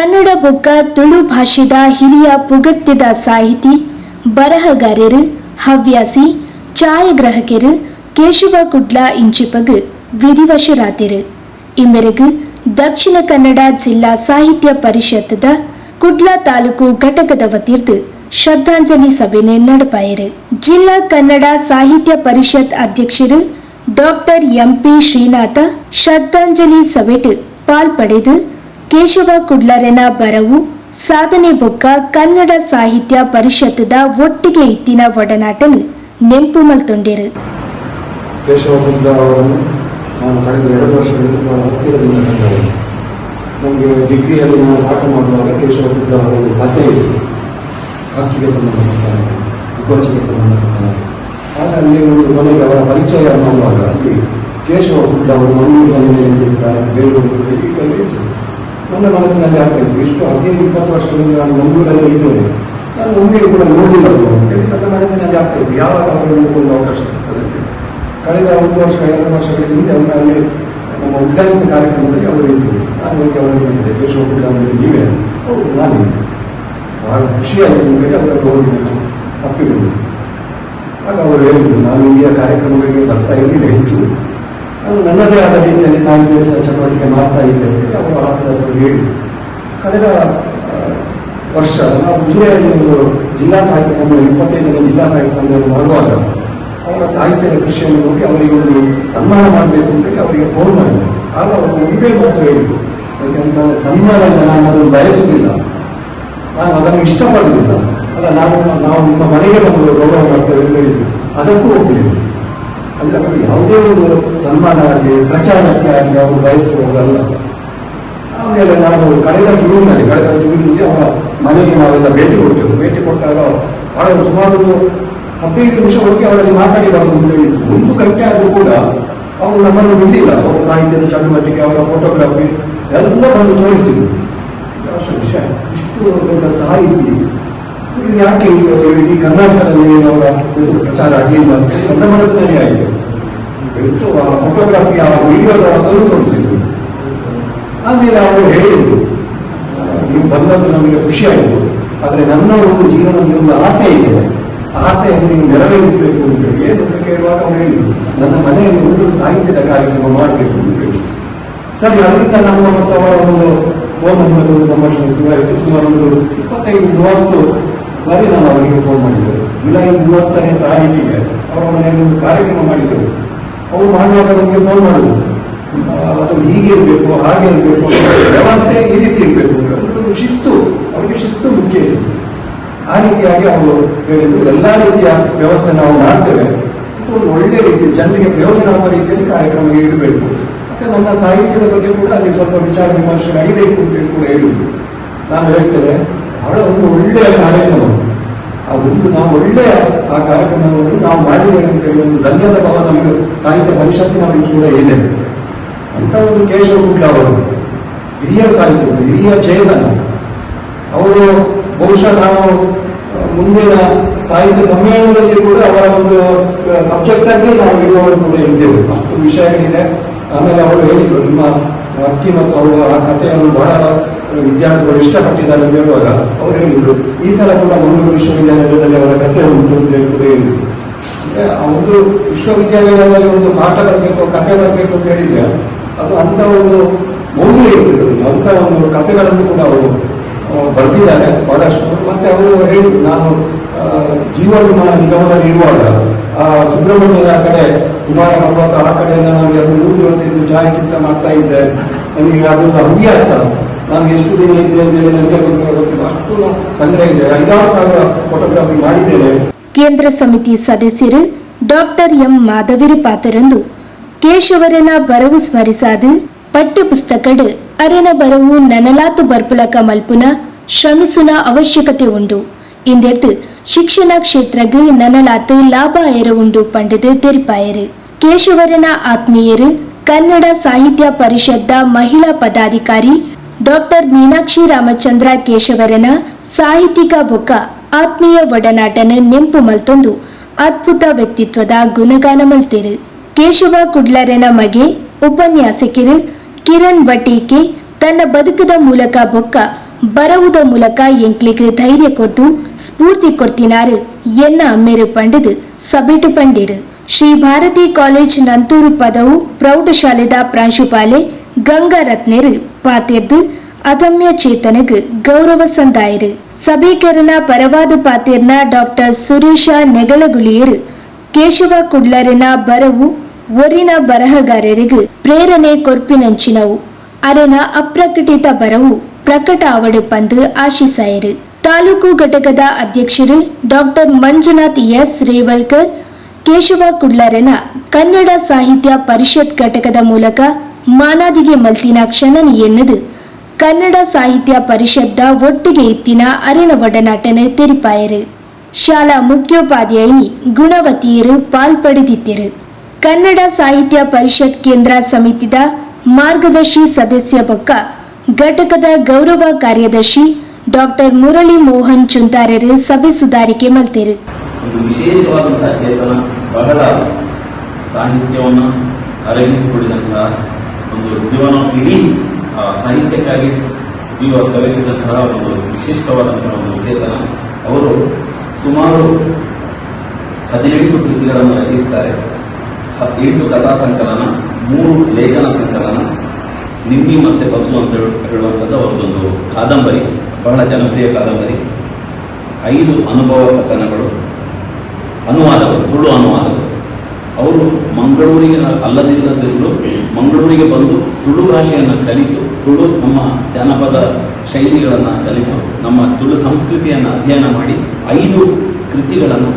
ಕನ್ನಡ ಬುಕ್ಕ ತುಳು ಭಾಷೆದ ಹಿರಿಯ ಪುಗತ್ಯದ ಸಾಹಿತಿ, ಬರಹಗಾರರು, ಹವ್ಯಾಸಿ, ಛಾಯಾಗ್ರಾಹಕರು, ಕೇಶವ ಕುಡ್ಲ ಇಂಚಿಪಗ್ ವಿಧಿವಶರಾತಿರು ಇಮ್ಮೆರಗು ದಕ್ಷಿಣ ಕನ್ನಡ ಜಿಲ್ಲಾ ಸಾಹಿತ್ಯ ಪರಿಷತ್ತದ ಕುಡ್ಲ ತಾಲೂಕು ಘಟಕದ ವತಿರ್ದು ಶ್ರದ್ಧಾಂಜಲಿ ಸಭೆನೆ ನಡಪಾಯರು. ಜಿಲ್ಲಾ ಕನ್ನಡ ಸಾಹಿತ್ಯ ಪರಿಷತ್ ಅಧ್ಯಕ್ಷರು ಡಾಕ್ಟರ್ ಎಂಪಿ ಶ್ರೀನಾಥ ಶ್ರದ್ಧಾಂಜಲಿ ಸಭೆಟ್ ಪಾಲ್ಪಡೆದು ಕೇಶವ ಕುಡ್ಲರೆನ ಬರವು, ಸಾಧನೆ ಬೊಕ್ಕ ಕನ್ನಡ ಸಾಹಿತ್ಯ ಪರಿಷತ್ತದ ಒಟ್ಟಿಗೆ ಇತ್ತಿನ ಒಡನಾಟನು ನೆಂಪು ಮಲ್ತೊಂಡೆರು. ಕೇಶವ ಬುದ್ಧ ಅವರನ್ನು ನಾನು ಕಳೆದ ಎರಡು ವರ್ಷಗಳಿಂದ ಬಹಳ ಹತ್ತಿರದಿಂದ ಕಂಡವರು ನಮಗೆ ಡಿಗ್ರಿಯಲ್ಲಿ ನಾವು ಪಾಠ ಮಾಡುವಾಗ ಕೇಶವ ಬುದ್ಧ ಅವರ ಕಥೆ ಇದೆ ಹಕ್ಕಿಗೆ ಸಂಬಂಧಪಟ್ಟ ವಿಕೋಚಕ್ಕೆ ಸಂಬಂಧಪಟ್ಟ ಆಗ ಅಲ್ಲಿ ಒಂದು ಕೊನೆಗೆ ಅವರ ಪರಿಚಯ ಮಾಡುವಾಗ ಅಲ್ಲಿ ಕೇಶವ ಕುಡ್ಲ ಅವರು ಮಂಗಳೂರಿನಲ್ಲಿ ನೆಲೆಸಿದ್ದಾರೆ ಇತ್ತು ನನ್ನ ಮನಸ್ಸಿನಲ್ಲಿ ಆಗ್ತಾ ಇತ್ತು. ಇಷ್ಟು ಹದಿನೈದು, ಇಪ್ಪತ್ತು ವರ್ಷಗಳಿಂದ ನಾನು ಮಂಗಳೂರಲ್ಲಿ ಇದ್ದೇನೆ. ನಾನು ಮುಂಬೈ ಕೂಡ ನೋಡಿಲ್ಲ ಅವರು ಅಂತೇಳಿ ನನ್ನ ಮನಸ್ಸಿನಲ್ಲಿ ಆಗ್ತಾ ಇತ್ತು. ಯಾವಾಗ ಅವರಿಗೆ ಒಂದು ಅವಕಾಶ ಸಿಗ್ತದೆ. ಕಳೆದ ಒಂದು ವರ್ಷ, ಎರಡು ವರ್ಷಗಳ ಹಿಂದೆ ಅವರು ಅಲ್ಲಿ ನಮ್ಮ ಉದ್ಘಾಟಿಸ ಕಾರ್ಯಕ್ರಮದಲ್ಲಿ ಅವರು ಇದ್ದರು. ನಾನು ಹೋಗಿ ಅವರಿಗೆ ಹೇಳಿದೆ ಕೇಶವ ಕೂಡ ನೀವೇ? ಹೌದು, ನಾನು. ಬಹಳ ಖುಷಿಯಾಯಿತು ಅಂತೇಳಿ ಅವರಲ್ಲಿ ಹೋಗಿ ತಪ್ಪಿಕೊಂಡು ಆಗ ಅವರು ಹೇಳಿದರು, ನಾನು ಇಲ್ಲಿಯ ಕಾರ್ಯಕ್ರಮಗಳಿಗೆ ಬರ್ತಾ ಇರಲಿಲ್ಲ, ಹೆಚ್ಚು. ನನ್ನದೇ ಆದ ರೀತಿಯಲ್ಲಿ ಸಾಹಿತ್ಯ ಚಟುವಟಿಕೆ ಮಾಡ್ತಾ ಇದ್ದೆ ಅಂತೇಳಿ ಅವರು ಹಾಸನದಲ್ಲಿ ಹೇಳಿ ಕಳೆದ ವರ್ಷ, ನಾವು ಉಜಿರೆಯಲ್ಲಿ ಒಂದು ಜಿಲ್ಲಾ ಸಾಹಿತ್ಯ ಸಮ್ಮೇಳನ ಇಪ್ಪತ್ತೈದನೇ ಜಿಲ್ಲಾ ಸಾಹಿತ್ಯ ಸಮ್ಮೇಳನ ಮಾಡುವಾಗ ಅವರ ಸಾಹಿತ್ಯದ ಕೃಷಿಯನ್ನು ನೋಡಿ ಅವರಿಗೆ ಒಂದು ಸನ್ಮಾನ ಮಾಡಬೇಕು ಅಂತೇಳಿ ಅವರಿಗೆ ಫೋನ್ ಮಾಡಿದೆ. ಆಗ ಅವರು ಒಂದೇ ಮಾತು ಹೇಳಿದ್ರು. ಯಾಕೆಂತ ಸನ್ಮಾನ ಅಂತ ನಾನು ಅದನ್ನು ಬಯಸುವುದಿಲ್ಲ. ನಾನು ಅದನ್ನು ಇಷ್ಟಪಡುವುದಿಲ್ಲ. ಅಲ್ಲ, ನಾನು, ನಾವು ನಿಮ್ಮ ಮನೆಗೆ ಬಂದು ಗೌರವ ಮಾಡ್ತೇವೆ ಅಂತ ಹೇಳಿದ್ರು. ಅದಕ್ಕೂ ಒಪ್ಪಿದ್ರು ಯಾವುದೇ ಒಂದು ಸನ್ಮಾನ ಆಗಲಿ ಪ್ರಚಾರಕ್ಕೆ ಆಗಲಿ ಅವರು ಬಯಸುವವರಲ್ಲ ಆಮೇಲೆ ನಾವು ಕಳೆದ ಜೂನ್ನಲ್ಲಿ ಕಳೆದ ಜೂನ್ನಲ್ಲಿ ಅವರ ಮನೆಗೆ ನಾವೆಲ್ಲ ಭೇಟಿ ಕೊಟ್ಟೆವು. ಭೇಟಿ ಕೊಟ್ಟಾಗ ಬಹಳ ಸುಮಾರು ಒಂದು ಹದಿನೈದು ನಿಮಿಷ ಹೋಗಿ ಅವರಲ್ಲಿ ಮಾತಾಡಿ ಬರೋದು ಒಂದು ಗಂಟೆ ಆದರೂ ಕೂಡ ಅವರು ನಮ್ಮನ್ನು ಬಿಡಲಿಲ್ಲ. ಅವರ ಸಾಹಿತ್ಯದ ಚಟುವಟಿಕೆ, ಅವರ ಫೋಟೋಗ್ರಫಿ ಎಲ್ಲ ಬಂದು ತೋರಿಸಿದ್ರು ವಿಷಯ ಇಷ್ಟು ದೊಡ್ಡ ಸಾಹಿತಿ. ಯಾಕೆ ಇಡೀ ಕರ್ನಾಟಕದಲ್ಲಿ ಅವರ ಪ್ರಚಾರ ಆಗಲಿಲ್ಲ ಅಂತ ನನ್ನ ಮನಸ್ಸಿನಲ್ಲಿ ಆಯಿತು. ಎಷ್ಟು ಆ ಫೋಟೋಗ್ರಾಫಿ ಆ ವಿಡಿಯೋದ ಅದನ್ನು ತೋರಿಸಿದ್ರು. ಆಮೇಲೆ ಅವರು ಹೇಳಿದ್ರು ನೀವು ಬಂದದ್ದು ನಮಗೆ ಖುಷಿ ಆಯಿತು, ಆದರೆ ನನ್ನ ಒಂದು ಜೀವನದಲ್ಲಿ ಒಂದು ಆಸೆ ಇದೆ. ಆಸೆಯನ್ನು ನೀವು ನೆರವೇರಿಸಬೇಕು ಅಂತ ಹೇಳಿ. ಏನು ಕೇಳುವಾಗ ಅವರು ಹೇಳಿದ್ರು, ನನ್ನ ಮನೆಯಲ್ಲಿ ಒಂದು ಸಾಹಿತ್ಯದ ಕಾರ್ಯಕ್ರಮ ಮಾಡಬೇಕು ಅಂತ ಹೇಳಿ. ಸರಿ, ಅಲ್ಲಿಂದ ನಮ್ಮ ಮತ್ತು ಅವರ ಒಂದು ಫೋನ್ ನಂಬರ್ ಒಂದು ಸಂಭಾಷಣೆ ಶುರುವಾಯಿತು. ಸುಮಾರು ಒಂದು ಇಪ್ಪತ್ತೈದು, ಮೂವತ್ತು ಬಾರಿ ನಾನು ಅವರಿಗೆ ಫೋನ್ ಮಾಡಿದ್ದೆ. ಜುಲೈ ಮೂವತ್ತನೇ ತಾರೀಕಿಗೆ ಅವರ ಮನೆಯಲ್ಲಿ ಒಂದು ಕಾರ್ಯಕ್ರಮ ಮಾಡಿದ್ದೆವು ಅವರು ನಮಗೆ ಫೋನ್ ಮಾಡಿದ್ರು ಆ, ಅದು ಹೀಗೆ ಇರಬೇಕು ಹಾಗೆ ಇರಬೇಕು ವ್ಯವಸ್ಥೆ ಈ ರೀತಿ ಇರಬೇಕು ಶಿಸ್ತು ಅವರಿಗೆ ಶಿಸ್ತು ಮುಖ್ಯ ಇದೆ. ಆ ರೀತಿಯಾಗಿ ಅವರು ಹೇಳಿದ್ರು. ಎಲ್ಲ ರೀತಿಯ ವ್ಯವಸ್ಥೆ ನಾವು ಮಾಡ್ತೇವೆ. ಒಂದು ಒಳ್ಳೆ ರೀತಿ ಜನರಿಗೆ ಪ್ರಯೋಜನ ಆಗುವ ರೀತಿಯಲ್ಲಿ ಕಾರ್ಯಕ್ರಮ ಇಡಬೇಕು ಮತ್ತೆ ನನ್ನ ಸಾಹಿತ್ಯದ ಬಗ್ಗೆ ಕೂಡ ಅಲ್ಲಿ ಸ್ವಲ್ಪ ವಿಚಾರ ವಿಮರ್ಶೆ ನಡಿಬೇಕು ಅಂತ ಹೇಳಿ ಕೂಡ ಹೇಳಿದ್ರು. ನಾನು ಹೇಳ್ತೇನೆ ಬಹಳ ಒಂದು ಒಳ್ಳೆಯ ಕಾರ್ಯಕ್ರಮ. ಒಂದು ನಾವು ಒಳ್ಳೆಯ, ಆ ಕಾರ್ಯಕ್ರಮವನ್ನು ನಾವು ಮಾಡಿದ್ದೇವೆ ಅಂತ ಹೇಳಿ ಒಂದು ಧನ್ಯದ ಭಾವ ನಮಗೆ ಸಾಹಿತ್ಯ ಪರಿಷತ್ತಿನವರಿಗೆ ಕೂಡ ಇದೆ. ಅಂತ ಒಂದು ಕೇಶವ ಕುಟ್ಲ ಅವರು, ಹಿರಿಯ ಸಾಹಿತ್ಯ ಹಿರಿಯ ಚೇತನ ಅವರು ಬಹುಶಃ ನಾವು ಮುಂದಿನ ಸಾಹಿತ್ಯ ಸಮ್ಮೇಳನದಲ್ಲಿ ಕೂಡ ಅವರ ಒಂದು ಸಬ್ಜೆಕ್ಟ್ ಆಗಿ ನಾವು ಇರುವವರು ಕೂಡ ಇದ್ದೇವೆ. ಅಷ್ಟು ವಿಷಯಗಳಿದೆ. ಆಮೇಲೆ ಅವರು ಹೇಳಿದ್ರು, ನಿಮ್ಮ ಅಕ್ಕಿ ಮತ್ತು ಅವರು ಆ ಕಥೆಯನ್ನು ಬಹಳ ವಿದ್ಯಾರ್ಥಿಗಳು ಇಷ್ಟಪಟ್ಟಿದ್ದಾರೆ ಅಂತ ಹೇಳುವಾಗ ಅವರು ಹೇಳಿದ್ರು ಈ ಸಲ ಕೂಡ ಮಂಗಳೂರು ವಿಶ್ವವಿದ್ಯಾಲಯದಲ್ಲಿ ಅವರ ಕಥೆ ಉಂಟು ಅಂತ ಹೇಳಿ ಕೂಡ ಹೇಳಿದ್ರು ಒಂದು ವಿಶ್ವವಿದ್ಯಾಲಯದಲ್ಲಿ ಒಂದು ಪಾಠ ಬರಬೇಕು ಕಥೆ ಬರಬೇಕು ಅಂತ ಹೇಳಿದ್ರೆ ಅದು ಅಂತ ಒಂದು ಮೌಲ್ಯ ಇರ್ತದೆ ಅಂತ ಒಂದು ಕಥೆಗಳನ್ನು ಕೂಡ ಅವರು ಬರೆದಿದ್ದಾರೆ ಬಹಳಷ್ಟು. ಮತ್ತೆ ಅವರು ಹೇಳಿದ್ರು ನಾನು ಆ, ಜೀವ ವಿಮಾನ ನಿಗಮದಲ್ಲಿ ಇರುವಾಗ ಆ ಸುಬ್ರಹ್ಮಣ್ಯದ ಕಡೆ ಕುಮಾರ ಪರ್ವತ ಆ ಕಡೆಯಿಂದ ನಾನು ಎರಡು ಮೂರು ದಿವಸ ಇದ್ದು ಛಾಯಾಚಿತ್ರ ಮಾಡ್ತಾ ಇದ್ದೆ. ನನಗೆ ಅದೊಂದು ಹವ್ಯಾಸ. ನಾನು ಎಷ್ಟು ದಿನ ಇದ್ದೆ ನನಗೆ ಗೊತ್ತಿಲ್ಲ ಅಷ್ಟು ಸಂಗ್ರಹ ಇದೆ. ಐದಾರು ಸಾವಿರ ಫೋಟೋಗ್ರಫಿ ಮಾಡಿದ್ದೇನೆ. ಕೇಂದ್ರ ಸಮಿತಿ ಸದಸ್ಯರು ಡಾಕ್ಟರ್ ಎಂ ಮಾಧವಿರಿ ಪಾತರಂದು ಕೇಶವರನ ಬರವು ಸ್ಮರಿಸಾದು ಪಠ್ಯಪುಸ್ತಕಡ್ ಅರೆನ ಬರವು ನನಲಾತ ಬರ್ಪುಲಕ ಮಲ್ಪುನ ಶ್ರಮಿಸುನ ಅವಶ್ಯಕತೆ ಉಂಡು. ಇಂದೆರ್ದು ಶಿಕ್ಷಣ ಕ್ಷೇತ್ರಗ್ ನನಲಾತು ಲಾಭ ಏರ ಉಂಡು ಪಂಡಿತು ತೆರಿಪಾಯರು. ಕೇಶವರನ ಆತ್ಮೀಯರು ಕನ್ನಡ ಸಾಹಿತ್ಯ ಪರಿಷತ್ದ ಮಹಿಳಾ ಪದಾಧಿಕಾರಿ ಡಾಕ್ಟರ್ ಮೀನಾಕ್ಷಿ ರಾಮಚಂದ್ರ ಕೇಶವರನ ಸಾಹಿತ್ಯಿಕ ಬೊಕ್ಕ ಆತ್ಮೀಯ ಒಡನಾಟನ ನೆಂಪು ಮಲ್ತೊಂದು ಅದ್ಭುತ ವ್ಯಕ್ತಿತ್ವದ ಗುಣಗಾನ ಮಲ್ತೇರು. ಕೇಶವ ಕುಡ್ಲರನ ಮಗೆ ಉಪನ್ಯಾಸಕಿರು ಕಿರಣ್ ವಟೀಕೆ ತನ್ನ ಬದುಕದ ಮೂಲಕ ಬೊಕ್ಕ ಬರವುದ ಮೂಲಕ ಎಂಕ್ಲಿಗೆ ಧೈರ್ಯ ಕೊಟ್ಟು ಸ್ಫೂರ್ತಿ ಕೊಡ್ತಿನಾರು ಎನ್ನ ಅಮ್ಮೇರು ಪಂಡದು ಸಬಿಟು ಪಂಡಿರು. ಶ್ರೀ ಭಾರತಿ ಕಾಲೇಜ್ ನಂತೂರು ಪದವು ಪ್ರೌಢಶಾಲೆದ ಪ್ರಾಂಶುಪಾಲೆ ಗಂಗಾ ರತ್ನೇರು ಅದಮ್ಯ ಚೇತನಗ್ ಗೌರವ ಸಂದಾಯರು. ಸಭೀಕರಣ ಪರವಾದ ಪಾತೆರ್ನ ಡಾಕ್ಟರ್ ಸುರೇಶ ನೆಗಳಗುಳಿಯರು, ಕೇಶವ ಕುಡ್ಲರಿನ ಬರವು ಒರಿನ ಬರಹಗಾರರಿಗೆ ಪ್ರೇರಣೆ ಕೊರ್ಪಿನಂಚಿನವು. ಅರನ ಅಪ್ರಕಟಿತ ಬರವು ಪ್ರಕಟ ಅವಡು ಪಂದು ಆಶಿಸಾಯರು. ತಾಲೂಕು ಘಟಕದ ಅಧ್ಯಕ್ಷರು ಡಾಕ್ಟರ್ ಮಂಜುನಾಥ್ ಎಸ್. ರೇವಲ್ಕರ್, ಕೇಶವ ಕುಡ್ಲರನ ಕನ್ನಡ ಸಾಹಿತ್ಯ ಪರಿಷತ್ ಘಟಕದ ಮೂಲಕ ಮಾನಾದಿಗೆ ಮಲ್ತಿನ ಕ್ಷಣನಿ ಎನ್ನದು. ಕನ್ನಡ ಸಾಹಿತ್ಯ ಪರಿಷತ್ದ ಒಟ್ಟಿಗೆ ಇತ್ತಿನ ಅರಿನ ಒಡನಾಟನ ತೆರಿಪಾಯರು. ಶಾಲಾ ಮುಖ್ಯೋಪಾಧ್ಯಾಯಿನಿ ಗುಣವತಿಯರು ಪಾಲ್ಪಡೆದಿದ್ದರು ಕನ್ನಡ ಸಾಹಿತ್ಯ ಪರಿಷತ್ ಕೇಂದ್ರ ಸಮಿತಿದ ಮಾರ್ಗದರ್ಶಿ ಸದಸ್ಯ ಪಕ್ಕ ಘಟಕದ ಗೌರವ ಕಾರ್ಯದರ್ಶಿ ಡಾಕ್ಟರ್ ಮುರಳಿ ಮೋಹನ್ ಚುಂತಾರರು ಸಭೆ ಸುಧಾರಿಕೆ ಮಲ್ತೆರು. ಸಾಹಿತ್ಯವನ್ನು ಅರಗಿಸಿಕೊಂಡಿದಂತಹ ಒಂದು ಜೀವನ ಇಡೀ ಸಾಹಿತ್ಯಕ್ಕಾಗಿ ಜೀವ ಸಲ್ಲಿಸಿದಂತಹ ಒಂದು ವಿಶಿಷ್ಟವಾದಂತಹ ಒಂದು ಚೇತನ ಅವರು ಸುಮಾರು ಹದಿನೆಂಟು ಕೃತಿಗಳನ್ನು ರಚಿಸ್ತಾರೆ. ಎಂಟು ಕಥಾ ಸಂಕಲನ, ಮೂರು ಲೇಖನ ಸಂಕಲನ, ನಿಮ್ಮಿ ಮತ್ತೆ ಬಸು ಅಂತ ಹೇಳು- ಹೇಳುವಂಥದ್ದು ಅವರದೊಂದು ಕಾದಂಬರಿ, ಬಹಳ ಜನಪ್ರಿಯ ಕಾದಂಬರಿ. ಐದು ಅನುಭವ ಕಥನಗಳು, ಅನುವಾದಗಳು, ತುಳು ಅನುವಾದಗಳು. ಅವರು ಮಂಗಳೂರಿಗೆ ಅಲ್ಲದಿಲ್ಲದಿರಲು ಮಂಗಳೂರಿಗೆ ಬಂದು ತುಳು ಭಾಷೆಯನ್ನು ಕಲಿತು ತುಳು ನಮ್ಮ ಜಾನಪದ ಶೈಲಿಗಳನ್ನು ಕಲಿತು ನಮ್ಮ ತುಳು ಸಂಸ್ಕೃತಿಯನ್ನು ಅಧ್ಯಯನ ಮಾಡಿ ಐದು ಕೃತಿಗಳನ್ನು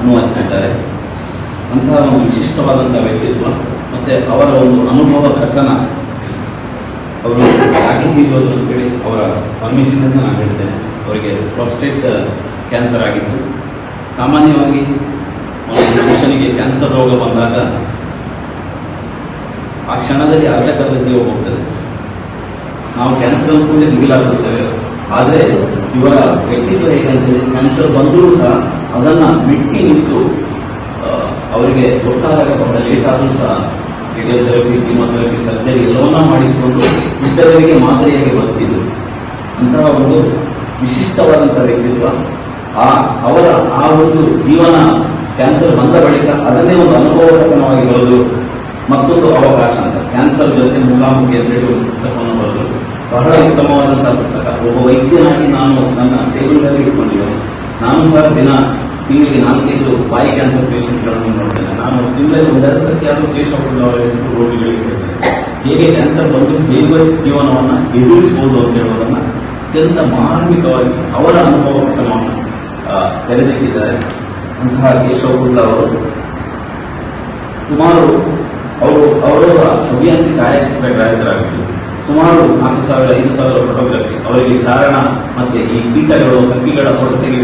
ಅನುವಾದಿಸಿದ್ದಾರೆ. ಅಂತಹ ಒಂದು ವಿಶಿಷ್ಟವಾದಂಥ ವ್ಯಕ್ತಿತ್ವ ಮತ್ತು ಅವರ ಒಂದು ಅನುಭವ ಕಥನ ಅವರು ಯಾಕೆ ಹೀರೋದು ಅಂತೇಳಿ ಅವರ ಪರ್ಮಿಷನ್ ಅಂತ ನಾನು ಹೇಳ್ತೇನೆ ಅವರಿಗೆ ಪ್ರೊಸ್ಟೇಟ್ ಕ್ಯಾನ್ಸರ್ ಆಗಿತ್ತು ಸಾಮಾನ್ಯವಾಗಿ ಮನುಷ್ಯನಿಗೆ ಕ್ಯಾನ್ಸರ್ ರೋಗ ಬಂದಾಗ ಆ ಕ್ಷಣದಲ್ಲಿ ಅರ್ಧಕರ್ಧ ಜೀವ ಹೋಗ್ತದೆ. ನಾವು ಕ್ಯಾನ್ಸರ್ ಅನ್ಕೊಂಡು ದಿಗಿಲಾಗುತ್ತೇವೆ ಆದರೆ ಇವರ ವ್ಯಕ್ತಿತ್ವ ಹೇಗಂತೇಳಿ ಕ್ಯಾನ್ಸರ್ ಬಂದರೂ ಸಹ ಅದನ್ನು ಮೆಟ್ಟಿ ನಿಂತು ಅವರಿಗೆ ಗೊತ್ತಾದಾಗ ಬಹಳ ಲೇಟ್ ಆದರೂ ಸಹ ರೇಡಿಯೋಥೆರಪಿ ಕೀಮೋಥೆರಪಿ ಸರ್ಜರಿ ಎಲ್ಲವನ್ನ ಮಾಡಿಸಿಕೊಂಡು ಇತರರಿಗೆ ಮಾದರಿಯಾಗಿ ಬರ್ತಿದ್ರು. ಅಂತಹ ಒಂದು ವಿಶಿಷ್ಟವಾದಂಥ ವ್ಯಕ್ತಿತ್ವ ಆ ಅವರ ಆ ಒಂದು ಜೀವನ ಕ್ಯಾನ್ಸರ್ ಬಂದ ಬಳಿಕ ಅದನ್ನೇ ಒಂದು ಅನುಭವಕಥನವಾಗಿ ಬರೆದು ಮತ್ತೊಂದು ಅವಕಾಶ ಅಂತ. ಕ್ಯಾನ್ಸರ್ ಜೊತೆ ಮುಖಾಮುಖಿ ಅಂತ ಹೇಳಿ ಒಂದು ಪುಸ್ತಕವನ್ನು ಬರೆದು. ಬಹಳ ಉತ್ತಮವಾದಂತಹ ಪುಸ್ತಕ. ಒಬ್ಬ ವೈದ್ಯನಾಗಿ ನಾನು ನನ್ನ ಟೇಬಲ್ನಲ್ಲಿ ಇಟ್ಕೊಂಡಿದ್ದೇನೆ. ನಾನು ಸಹ ದಿನ ತಿಂಗಳಿಗೆ ನಾಲ್ಕೈದು ಬಾಯಿ ಕ್ಯಾನ್ಸರ್ ಪೇಷಂಟ್ಗಳನ್ನು ನೋಡ್ತೇನೆ. ನಾನು ತಿಂಗಳಲ್ಲಿ ಒಂದೆರಡು ಸತಿ ಆದರೂ ಕೇಶವಪುರ ಅವರ ಹೆಸರು ರೋಗಿಗಳಿಗೆ ಹೇಗೆ ಕ್ಯಾನ್ಸರ್ ಬಂದು ಹೇಗೆ ಜೀವನವನ್ನು ಎದುರಿಸಬಹುದು ಅಂತ ಹೇಳೋದನ್ನು ಅತ್ಯಂತ ಮಾರ್ಮಿಕವಾಗಿ ಅವರ ಅನುಭವ ಕಥನವನ್ನು ಆ, ತೆರೆದಿಟ್ಟಿದ್ದಾರೆ. ಅಂತಹ ಕೇಶವ ಕುಂಡ್ಲ ಅವರು ಸುಮಾರು ಅವರು ಅವರವರ ಹವ್ಯಾಸಿ ಛಾಯಾಚಿತ್ರಗ್ರಾಹಕರಾಗಿದ್ದರು ಸುಮಾರು ನಾಲ್ಕು ಸಾವಿರ, ಐದು ಸಾವಿರ ಫೋಟೋಗ್ರಫಿ. ಅವರಿಗೆ ಚಾರಣ ಮತ್ತೆ ಈ ಕೀಟಗಳು ಹಕ್ಕಿಗಳ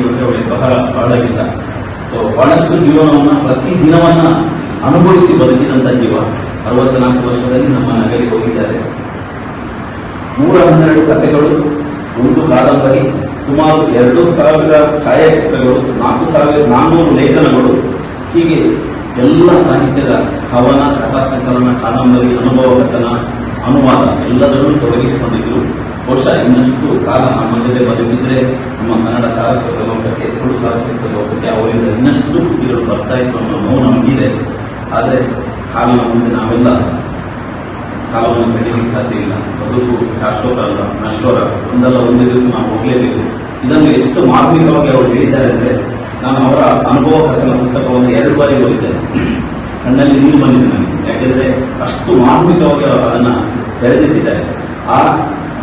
ಅಂದ್ರೆ ಅವರಿಗೆ ಬಹಳ ಬಹಳ ಇಷ್ಟ. ಸೊ ಬಹಳಷ್ಟು ಜೀವನವನ್ನು ಪ್ರತಿ ದಿನವನ್ನ ಅನುಭವಿಸಿ ಬದುಕಿದಂತ ಜೀವ. ಅರವತ್ನಾಲ್ಕು ವರ್ಷದಲ್ಲಿ ನಮ್ಮ ನಗರಿಗೆ ಹೋಗಿದ್ದಾರೆ. ನೂರ ಹನ್ನೆರಡು ಕಥೆಗಳು, ಒಂದು ಕಾದಂಬರಿ ಸುಮಾರು ಎರಡು ಸಾವಿರ ಛಾಯಾಚಿತ್ರಗಳು, ನಾಲ್ಕು ಸಾವಿರ ನಾನ್ನೂರು ಲೇಖನಗಳು, ಹೀಗೆ ಎಲ್ಲ ಸಾಹಿತ್ಯದ ಕವನ ಕಥಾ ಸಂಕಲನ, ಕಾದಂಬರಿ, ಅನುಭವ, ಕಥನ, ಅನುವಾದ ಎಲ್ಲದರಲ್ಲೂ ತೊಡಗಿಸಿಕೊಂಡಿದ್ದರು ಬಹುಶಃ ಇನ್ನಷ್ಟು ಕಾಲ ನಮ್ಮ ಜೊತೆ ಬದುಕಿದ್ರೆ ನಮ್ಮ ಕನ್ನಡ ಸಾರಸ್ವತ ಲೋಕಕ್ಕೆ, ತುಳು ಸಾರಸ್ವತ ಲೋಕಕ್ಕೆ ಅವರಿಂದ ಇನ್ನಷ್ಟು ಕೃತಿಗಳು ಬರ್ತಾ ಇತ್ತು ಅನ್ನೋ ನೋವು ನಮಗಿದೆ. ಆದರೆ ಕಾಲ ಮುಂದೆ ನಾವೆಲ್ಲ ಕಾಲವನ್ನು ಕಡಿಲಿಕ್ಕೆ ಸಾಧ್ಯ ಇಲ್ಲ. ಬದುಕು ಶಾಶ್ವತ ಅಲ್ಲ ನಶ್ವರ ಒಂದಲ್ಲ ಒಂದೇ ದಿವಸ ನಾವು ಹೋಗಲೇಬೇಕು. ಇದನ್ನು ಎಷ್ಟು ಮಾರ್ಮಿಕವಾಗಿ ಅವರು ಹೇಳಿದ್ದಾರೆ ಅಂದ್ರೆ, ನಾನು ಅವರ ಅನುಭವ ಕಥನ ಪುಸ್ತಕವನ್ನು ಎರಡು ಬಾರಿ ಓದಿದ್ದೇನೆ. ಕಣ್ಣಲ್ಲಿ ನೀರು ಬಂದಿದೆ ನನಗೆ. ಯಾಕೆಂದ್ರೆ ಅಷ್ಟು ಮಾರ್ಮಿಕವಾಗಿ ಅವರು ಅದನ್ನ ತೆರೆದಿಟ್ಟಿದ್ದಾರೆ ಆ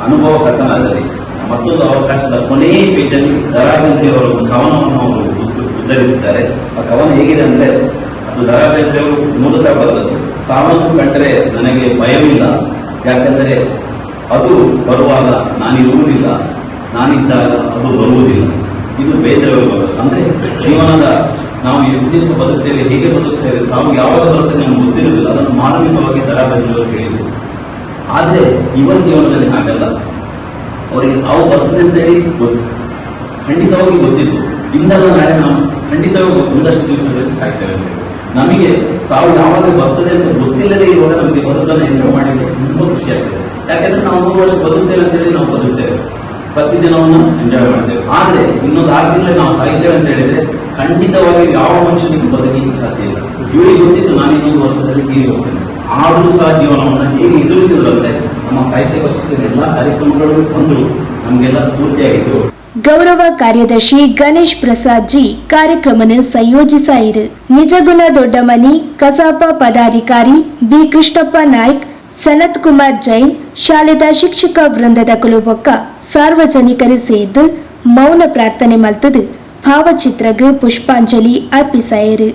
ಅನುಭವ ಕಥನದಲ್ಲಿ ಮತ್ತೊಂದು ಅವಕಾಶದ ಕೊನೆಯ ಪೇಜಲ್ಲಿ ದರಾಗಂಧಿ ಅವರ ಒಂದು ಕವನವನ್ನು ಅವರು ಉದ್- ಉದ್ಧರಿಸಿದ್ದಾರೆ. ಆ ಕವನ ಹೇಗಿದೆ ಅಂದ್ರೆ ಅವರು ಮೂಲತಃ ಬರೆದದ್ದು. ಸಾವನ್ನು ಕಂಡರೆ ನನಗೆ ಭಯವಿಲ್ಲ. ಯಾಕೆಂದರೆ ಅದು ಬರುವಾಗ ನಾನಿರುವುದಿಲ್ಲ. ನಾನಿದ್ದಾಗ ಅದು ಬರುವುದಿಲ್ಲ. ಇದು ಬೇಂದ್ರೆ ಅವರು ಅಂದರೆ ಜೀವನದ ನಾವು ಎಷ್ಟು ದಿವಸ ಬದುಕ್ತೇವೆ, ಹೇಗೆ ಬದುಕ್ತೇವೆ, ಸಾವು ಯಾವಾಗ ಬರುತ್ತೆ ನಮ್ಗೆ ಗೊತ್ತಿರುವುದಿಲ್ಲ. ಅದನ್ನು ಮಾನವಿಕವಾಗಿ ಅವರು ಹೇಳಿದರು. ಆದರೆ ಇವರ ಜೀವನದಲ್ಲಿ ಹಾಗಲ್ಲ. ಅವರಿಗೆ ಸಾವು ಬರ್ತದೆ ಅಂತೇಳಿ ಗೊತ್ತು. ಖಂಡಿತವಾಗಿ ಗೊತ್ತಿತ್ತು. ಇಂದಲ್ಲ ನಾಳೆ ನಾವು ಖಂಡಿತವಾಗಿ ಒಂದಷ್ಟು ದಿವಸಗಳಲ್ಲಿ ಸಾಯ್ತೇವೆ ಅಂತ ಹೇಳಿ. ನಮಗೆ ಸಾವು ಯಾವಾಗ ಬರ್ತದೆ ಅಂತ ಗೊತ್ತಿಲ್ಲದೆ ಇರುವಾಗ ನಮಗೆ ಬದುಕನ್ನು ಎಂಜಾಯ್ ಮಾಡಿದ್ರೆ ತುಂಬಾ ಖುಷಿ ಆಗ್ತದೆ. ಯಾಕಂದ್ರೆ ನಾವು ಮೂರು ವರ್ಷ ಬದುಕ್ತೇವೆ ಅಂತೇಳಿ ನಾವು ಬದುಕ್ತೇವೆ. ಪ್ರತಿದಿನವನ್ನು ಎಂಜಾಯ್ ಮಾಡ್ತೇವೆ. ಆದ್ರೆ ಇನ್ನೊಂದು ತಿಂಗಳು ನಾವು ಸಾಯ್ತೇವೆ ಅಂತ ಹೇಳಿದ್ರೆ ಖಂಡಿತವಾಗಿ ಯಾವ ಮನುಷ್ಯನಿಗೆ ಬದುಕಲಿಕ್ಕೆ ಸಾಧ್ಯ ಇಲ್ಲ. ಇವರಿಗೆ ಗೊತ್ತಿತ್ತು, ನಾನು ಇನ್ನೊಂದು ವರ್ಷದಲ್ಲಿ ತೀರಿ ಹೋಗ್ತೇನೆ. ಆದರೂ ಸಹ ಜೀವನವನ್ನು ಹೇಗೆ ಎದುರಿಸಿದ್ರಂತೆ ನಮ್ಮ ಸಾಹಿತ್ಯ ಪರಿಷತ್ತಿನ ಎಲ್ಲ ಕಾರ್ಯಕ್ರಮಗಳು ಬಂದು ನಮಗೆಲ್ಲ ಸ್ಫೂರ್ತಿಯಾಗಿದ್ರು ಗೌರವ ಕಾರ್ಯದರ್ಶಿ ಗಣೇಶ್ ಪ್ರಸಾದ್ ಜಿ ಕಾರ್ಯಕ್ರಮನ ಸಂಯೋಜಿಸಾಯಿರು ನಿಜಗುಣ ದೊಡ್ಡಮನಿ, ಕಸಾಪ ಪದಾಧಿಕಾರಿ ಬಿ ಕೃಷ್ಣಪ್ಪ ನಾಯ್ಕ್, ಸನತ್ ಕುಮಾರ್ ಜೈನ್, ಶಾಲೆದ ಶಿಕ್ಷಕ ವೃಂದದ ಕುಲುಬೊಕ್ಕ ಸಾರ್ವಜನಿಕರು ಸೇರ್ದು ಮೌನ ಪ್ರಾರ್ಥನೆ ಮಲ್ತದು. ಭಾವಚಿತ್ರಗ್ ಪುಷ್ಪಾಂಜಲಿ ಅರ್ಪಿಸಾಯಿರು